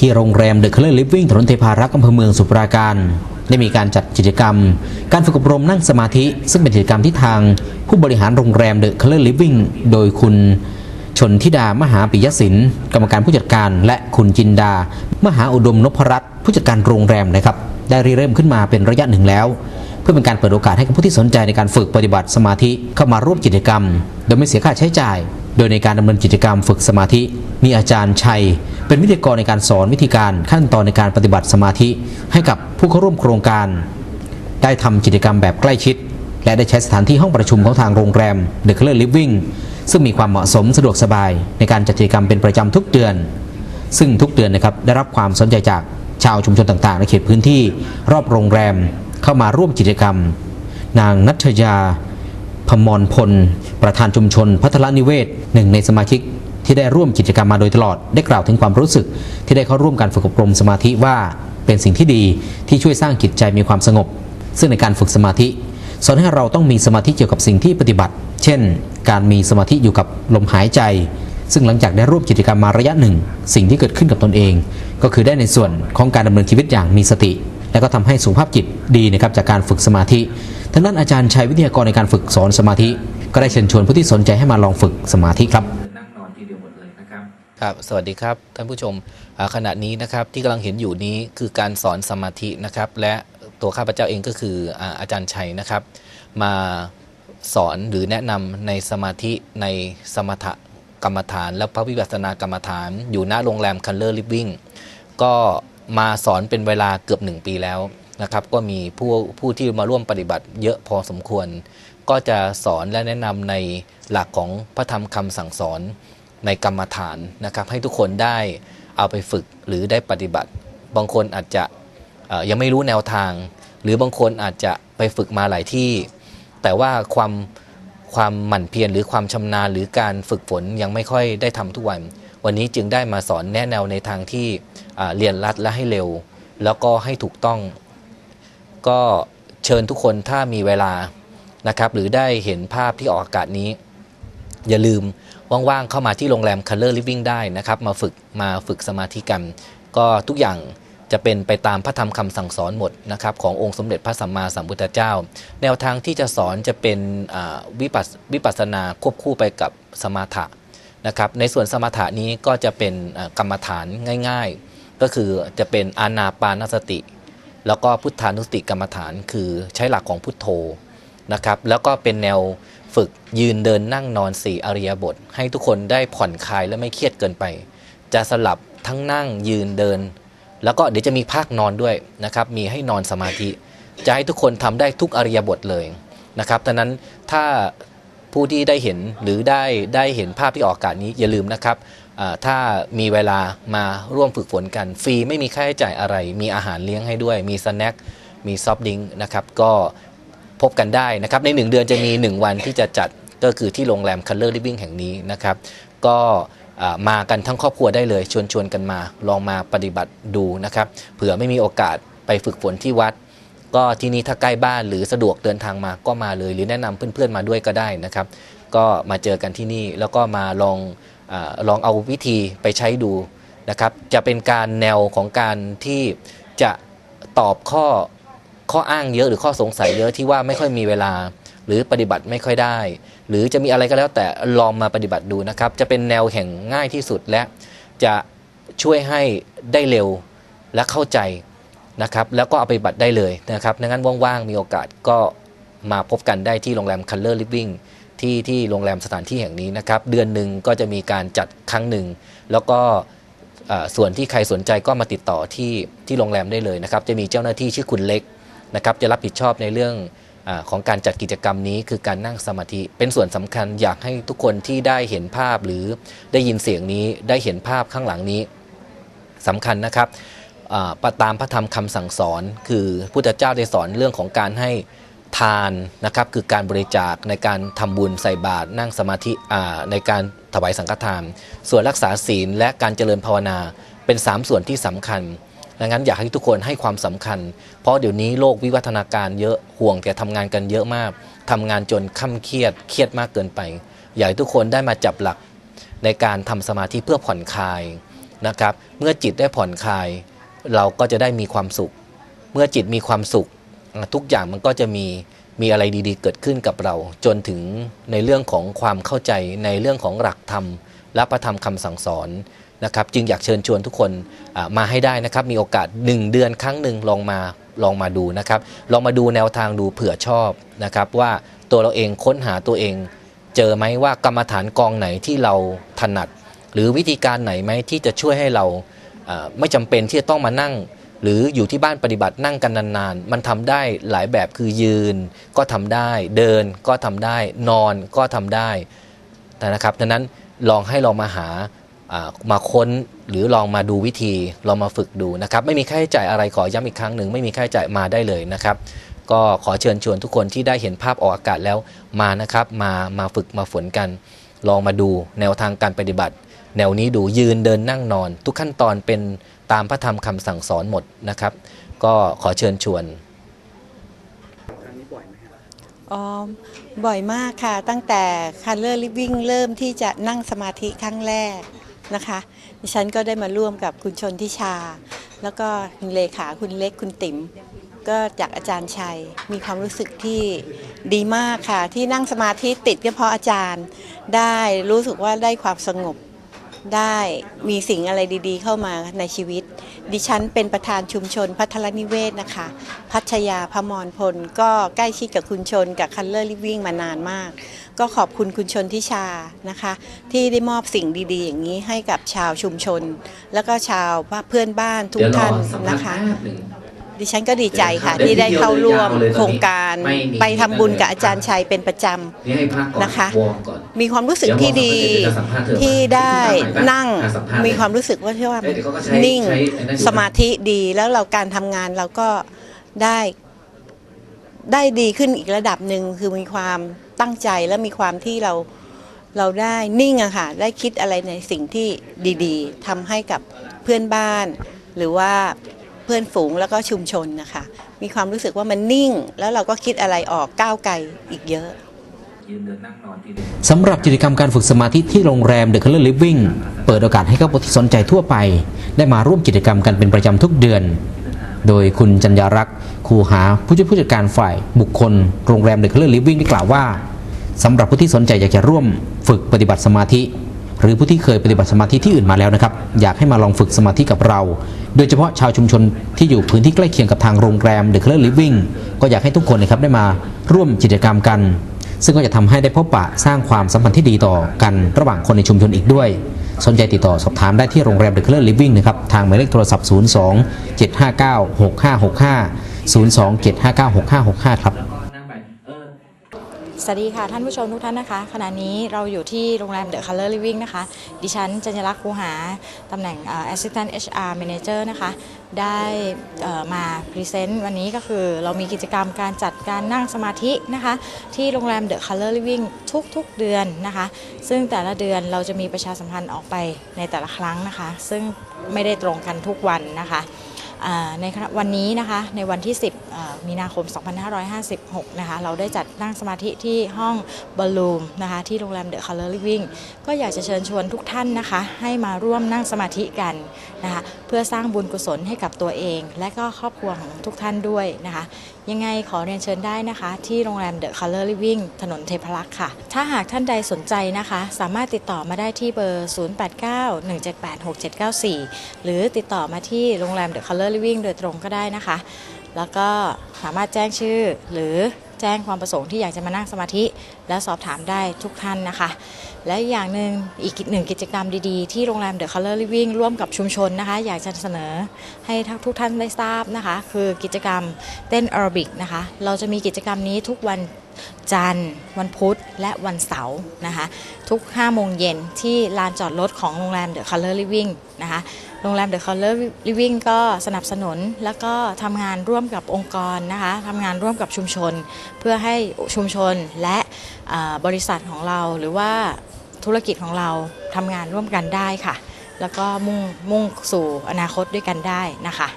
ที่โรงแรมเดอะเคลเลอร์ลิฟวิ่งถนนเทพารักษ์อำเภอเมืองสุปราการได้มีการจัดกิจกรรม การฝึกอบรมนั่งสมาธิ ซึ่งเป็นกิจกรรมที่ทางผู้บริหารโรงแรมเดอะเคลเลอร์ลิฟวิ่งโดยคุณชนธิดามหาปิยศิลป์กรรมการผู้จัดการ และคุณจินดา มหาอุดมนพรัตน์ผู้จัดการโรงแรมนะครับ ได้ริเริ่มขึ้นมาเป็นระยะหนึ่งแล้ว เพื่อเป็นการเปิดโอกาสให้กับผู้ที่สนใจในการฝึกปฏิบัติสมาธิเข้ามาร่วมกิจกรรม โดยไม่เสียค่าใช้จ่าย โดยในการดำเนินกิจกรรมฝึกสมาธิ มีอาจารย์ชัย เป็นวิทยากรในการสอนวิธีการขั้นตอนในการปฏิบัติสมาธิ ให้กับผู้เข้าร่วมโครงการ ได้ทำกิจกรรมแบบใกล้ชิด และได้ใช้สถานที่ห้องประชุมของทางโรงแรม The Color Living ซึ่งมีความเหมาะสมสะดวกสบายในการจัดกิจกรรมเป็นประจำทุกเดือน ซึ่งทุกเดือนนะครับได้รับความสนใจจากชาวชุมชนต่างๆ ในเขตพื้นที่รอบโรงแรมเข้ามาร่วมกิจกรรม นางนัทยาพมรพล ประธานชุมชนพัทรนิเวศหนึ่งในสมาชิก ที่ได้ร่วมกิจกรรมมาโดยตลอด ได้กล่าวถึงความรู้สึก ที่ได้เข้าร่วมการฝึกอบรมสมาธิว่าเป็นสิ่งที่ดีที่ช่วยสร้างจิตใจมีความสงบ ซึ่งในการฝึกสมาธิสอนให้เราต้องมีสมาธิเกี่ยวกับสิ่งที่ปฏิบัติ เช่น การมีสมาธิอยู่กับลมหายใจ ซึ่งหลังจากได้ร่วมกิจกรรมมาระยะหนึ่ง สิ่งที่เกิดขึ้นกับตนเอง ก็คือได้ในส่วนของการดำเนินชีวิตอย่างมีสติ และก็ทำให้สุขภาพจิตดีนะครับจากการฝึกสมาธิทางด้านอาจารย์ชัยวิทยากรในการฝึกสอนสมาธิ ก็ได้เชิญชวนผู้ที่สนใจให้มาลองฝึกสมาธิครับ ครับสวัสดีครับท่านผู้ชมขณะนี้นะครับที่กำลังเห็นอยู่นี้คือการสอนสมาธินะครับ และตัวข้าพเจ้าเองก็คืออาจารย์ชัยนะครับ มาสอนหรือแนะนำในสมาธิในสมถกรรมฐาน และพระวิปัสสนากรรมฐาน อยู่ณโรงแรมคันเลอร์ลิฟวิ่งก็มาสอนเป็นเวลาเกือบ 1 ปีแล้วนะครับ ก็มีผู้ผู้ที่มาร่วมปฏิบัติเยอะพอสมควร ก็จะสอนและแนะนำในหลักของพระธรรมคำสั่งสอน ในกรรมฐานนะครับ ให้ทุกคนได้เอาไปฝึกหรือได้ปฏิบัติ บางคนอาจจะยังไม่รู้แนวทาง หรือบางคนอาจจะไปฝึกมาหลายที่ แต่ว่าความความหมั่นเพียรหรือความชำนาญ หรือการฝึกฝนยังไม่ค่อยได้ทำทุกวัน วันนี้จึงได้มาสอนแนะแนวในทางที่เรียนรัดและให้เร็ว แล้วก็ให้ถูกต้อง ก็เชิญทุกคนถ้ามีเวลานะครับ หรือได้เห็นภาพที่ออกอากาศนี้ อย่าลืมว่างๆเข้ามาที่โรงแรม Color Living ได้นะครับ มาฝึกมาฝึกสมาธิกันก็ทุกอย่างจะเป็นไปตามพระธรรมคำสั่งสอนหมดนะครับขององค์สมเด็จพระสัมมาสัมพุทธเจ้า แนวทางที่จะสอนจะเป็นวิปัสวิปัสสนาควบคู่ไปกับสมาถะนะครับในส่วนสมาถะนี้ก็จะเป็นกรรมฐานง่าย ๆ ก็คือจะเป็นอานาปานสติ แล้วก็พุทธานุสติกรรมฐานคือใช้หลักของพุทโธนะครับแล้วก็เป็นแนว ฝึกยืนเดินนั่งนอนสี่อริยบท ให้ทุกคนได้ผ่อนคลายและไม่เครียดเกินไป จะสลับทั้งนั่งยืนเดิน แล้วก็เดี๋ยวจะมีภาคนอนด้วยนะครับ มีให้นอนสมาธิ จะให้ทุกคนทำได้ทุกอริยบทเลยนะครับดังนั้นถ้าผู้ที่ได้เห็นหรือได้ได้เห็นภาพที่ออกอากาศนี้อย่าลืมนะครับถ้ามีเวลามาร่วมฝึกฝนกัน ฟรีไม่มีค่าใช้จ่ายอะไร มีอาหารเลี้ยงให้ด้วย มีสแน็คมีซอฟต์ดริงนะครับก็ พบกันได้นะครับใน 1 เดือนจะมี 1 วันที่จะจัดก็คือที่โรงแรม Color Living แห่งนี้นะครับ ก็มากันทั้งครอบครัวได้เลยชวนชวนกันมาลองมาปฏิบัติดูนะครับเผื่อไม่มีโอกาสไปฝึกฝนที่วัด ก็ที่นี่ถ้าใกล้บ้านหรือสะดวกเดินทางมาก็มาเลย หรือแนะนำเพื่อนๆมาด้วยก็ได้นะครับ ก็มาเจอกันที่นี่แล้วก็มาลองอลองเอาวิธีไปใช้ดูนะครับ จะเป็นการแนวของการที่จะตอบข้อ ข้ออ้างเยอะหรือข้อสงสัยเยอะที่ว่าไม่ค่อยมีเวลา หรือปฏิบัติไม่ค่อยได้ หรือจะมีอะไรก็แล้วแต่ลองมาปฏิบัติดูนะครับ จะเป็นแนวแห่งง่ายที่สุดและจะช่วยให้ได้เร็วและเข้าใจนะครับ แล้วก็เอาไปบัตรได้เลยนะครับดังนั้นว่างๆมีโอกาสก็มาพบกันได้ที่โรงแรม Color Living ที่ที่โรงแรมสถานที่แห่งนี้นะครับ เดือนหนึ่งก็จะมีการจัดครั้งหนึ่ง แล้วก็ส่วนที่ใครสนใจก็มาติดต่อที่ที่โรงแรมได้เลยนะครับ จะมีเจ้าหน้าที่ชื่อคุณเล็ก นะครับจะรับผิดชอบในเรื่องอของการจัดกิจกรรมนี้คือการนั่งสมาธิ เป็นส่วนสำคัญอยากให้ทุกคนที่ได้เห็นภาพหรือได้ยินเสียงนี้ได้เห็นภาพข้างหลังนี้สำคัญนะครับอ่าตามพระธรรมคำสั่งสอน คือพุทธเจ้าได้สอนเรื่องของการให้ทานนะครับคือการบริจาคในการทำบุญใส่บาตรนั่งสมาธิในการถวายสังฆทาน ส่วนรักษาศีลและการเจริญภาวนาเป็น 3 ส่วนที่สำคัญ ดังนั้นอยากให้ทุกคนให้ความสำคัญ เพราะเดี๋ยวนี้โลกวิวัฒนาการเยอะห่วงแต่ทำงานกันเยอะมากทำงานจนค่ำเครียดเครียดมากเกินไป อยากให้ทุกคนได้มาจับหลักในการทำสมาธิเพื่อผ่อนคลายนะครับ เมื่อจิตได้ผ่อนคลาย เราก็จะได้มีความสุข เมื่อจิตมีความสุข ทุกอย่างมันก็จะมีมีอะไรดีๆ เกิดขึ้นกับเรา จนถึงในเรื่องของความเข้าใจในเรื่องของหลักธรรมและพระธรรมคำสั่งสอน นะครับจึงอยากเชิญชวนทุกคนมาให้ได้นะครับมีโอกาส 1 เดือนครั้งหนึ่งลองมาลองมาดูนะครับลองมาดูแนวทางดูเผื่อชอบนะครับว่าตัวเราเองค้นหาตัวเอง เจอไหมว่ากรรมฐานกองไหนที่เราถนัด หรือวิธีการไหนไหมที่จะช่วยให้เราไม่จำเป็นที่จะต้องมานั่ง หรืออยู่ที่บ้านปฏิบัตินั่งกันนานๆ มันทำได้หลายแบบคือยืนก็ทำได้เดินก็ทำได้นอนก็ทำได้นะครับดังนั้นลองให้ลองมาหา มาค้นหรือลองมาดูวิธีลองมาฝึกดูนะครับไม่มีค่าใช้จ่ายอะไรขอย้ำอีกครั้งหนึ่งไม่มีค่าใช้จ่ายมาได้เลยนะครับ ก็ขอเชิญชวนทุกคนที่ได้เห็นภาพออกอากาศแล้วมานะครับมามาฝึกมาฝนกัน ลองมาดูแนวทางการปฏิบัติ แนวนี้ดูยืนเดินนั่งนอน ทุกขั้นตอนเป็นตามพระธรรมคำสั่งสอนหมดนะครับ ก็ขอเชิญชวนอ๋อบ่อยมากค่ะ ตั้งแต่ Color Living เริ่มที่จะนั่งสมาธิครั้งแรก นะคะดิฉันก็ได้มาร่วมกับคุณชนทิชา แล้วก็คุณเลขาคุณเล็กคุณติ๋มก็จากอาจารย์ชัยมีความรู้สึกที่ดีมากค่ะ ที่นั่งสมาธิติดก็เพราะอาจารย์ ได้รู้สึกว่าได้ความสงบ ได้มีสิ่งอะไรดีๆ เข้ามาในชีวิต ดิฉันเป็นประธานชุมชนพัทรนิเวศนะคะ พัชยาพมรพล ก็ใกล้ชิดกับคุณชนกับ Color Living มานานมาก ก็ขอบคุณคุณชนทิชานะคะ ที่ได้มอบสิ่งดีๆ อย่างนี้ให้กับชาวชุมชน แล้วก็ชาวเพื่อนบ้านทุกท่านนะคะ ดิฉันก็ดีใจค่ะเดี๋ยวที่ได้เข้าร่วมเดี๋ยวโครงการไม่มีไปทำบุญกับอาจารย์ชัยเป็นประจำนี่ให้พักก่อนนะคะวอร์มก่อนมีความรู้สึกที่ดีเดี๋ยวเราสัมภาษณ์เธอที่ได้สัมภาษณ์นั่งอะสัมภาษณ์มีความรู้สึกว่าที่ว่าเอ้ยเดี๋ยวเขาก็ใช้นิ่งใช้ไอ้นั่นอยู่นะสมาธิดีแล้วเราการทำงานเราก็ได้ได้ดีขึ้นอีกระดับหนึ่งคือมีความตั้งใจและมีความที่เราเราได้นิ่งอะค่ะ ได้คิดอะไรในสิ่งที่ดี ๆทำให้กับเพื่อนบ้าน หรือว่าเพื่อนฝูงแล้วก็ชุมชนนะคะ มีความรู้สึกว่ามันนิ่ง แล้วเราก็คิดอะไรออกก้าวไกลอีกเยอะสำหรับกิจกรรมการฝึกสมาธิที่โรงแรม The Color Living เปิดโอกาสให้กับผู้ที่สนใจทั่วไป ได้มาร่วมกิจกรรมกันเป็นประจำทุกเดือน โดยคุณจัญญารักษ์คูหาผู้ช่วยผู้จัดการฝ่ายบุคคลโรงแรม The Color Living ได้กล่าวว่าสำหรับผู้ที่สนใจอยากจะร่วมฝึกปฏิบัติสมาธิ หรือผู้ที่เคยปฏิบัติสมาธิที่อื่นมาแล้วนะครับ อยากให้มาลองฝึกสมาธิกับเรา โดยเฉพาะชาวชุมชนที่อยู่พื้นที่ใกล้เคียงกับทางโรงแรม The Color Living ก็อยากให้ทุกคนนะครับได้มาร่วมกิจกรรมกัน ซึ่งก็จะทำให้ได้พบปะสร้างความสัมพันธ์ที่ดีต่อกันระหว่างคนในชุมชนอีกด้วย สนใจติดต่อสอบถามได้ที่โรงแรม The Color Living นะครับทางหมายเลขโทรศัพท์ 02 759 6565 02 759 6565 ครับ สวัสดีค่ะ ท่านผู้ชมทุกท่านนะคะ ขณะนี้เราอยู่ที่โรงแรม The Color Living นะคะ ดิฉันจัญลักษณ์คูหา ตำแหน่งเอ่อ Assistant HR Manager นะคะ ได้มาพรีเซนต์วันนี้ก็คือเรามีกิจกรรมการจัดการนั่งสมาธินะคะ ที่โรงแรม The Color Living ทุกๆเดือนนะคะ ซึ่งแต่ละเดือนเราจะมีประชาสัมพันธ์ออกไปในแต่ละครั้งนะคะ ซึ่งไม่ได้ตรงกันทุกวันนะคะ ในวันนี้นะคะในวันที่ 10 มีนาคม 2556 นะคะเราได้จัดนั่งสมาธิที่ห้องบอลลูมนะคะที่โรงแรมเดอะคัลเลอร์ลิวิ่งก็อยากจะเชิญชวนทุกท่านนะคะให้มาร่วมนั่งสมาธิกันนะคะเพื่อสร้างบุญกุศลให้กับตัวเอง และก็ครอบครัวของทุกท่านด้วยนะคะยังไงขอเรียนเชิญได้นะคะ ที่โรงแรมเดอะคัลเลอร์ลิวิ่งถนนเทพรักษ์ค่ะ ถ้าหากท่านใดสนใจนะคะ สามารถติดต่อมาได้ที่เบอร์ 0891786794 หรือติดต่อมาที่โรงแรมเดอะคัลเลอร์ลิวิ่งโดยตรงก็ได้นะคะ แล้วก็สามารถแจ้งชื่อหรือแจ้งความประสงค์ที่อยากจะมานั่งสมาธิ และสอบถามได้ทุกท่านนะคะ และอีกอย่างหนึ่งอีกหนึ่งกิจกรรมดีๆ ที่โรงแรมเดอะคัลเลอร์ลิวิ่งร่วมกับชุมชนนะคะ อยากจะเสนอให้ทุกท่านได้ทราบนะคะ คือกิจกรรมเต้นแอโรบิกนะคะ เราจะมีกิจกรรมนี้ทุกวัน จันทร์วันพุธและวันเสาร์นะคะทุก 5 โมงเย็นที่ลานจอดรถของโรงแรมเดอะคัลเลอร์ลิวิ่งนะคะโรงแรมเดอะคัลเลอร์ลิวิ่งก็สนับสนุนแล้วก็ทำงานร่วมกับองค์กรนะคะทำงานร่วมกับชุมชน เพื่อให้ชุมชนและบริษัทของเราหรือว่าธุรกิจของเราทำงานร่วมกันได้ค่ะ แล้วก็มุ่งมุ่งสู่อนาคตด้วยกันได้นะคะ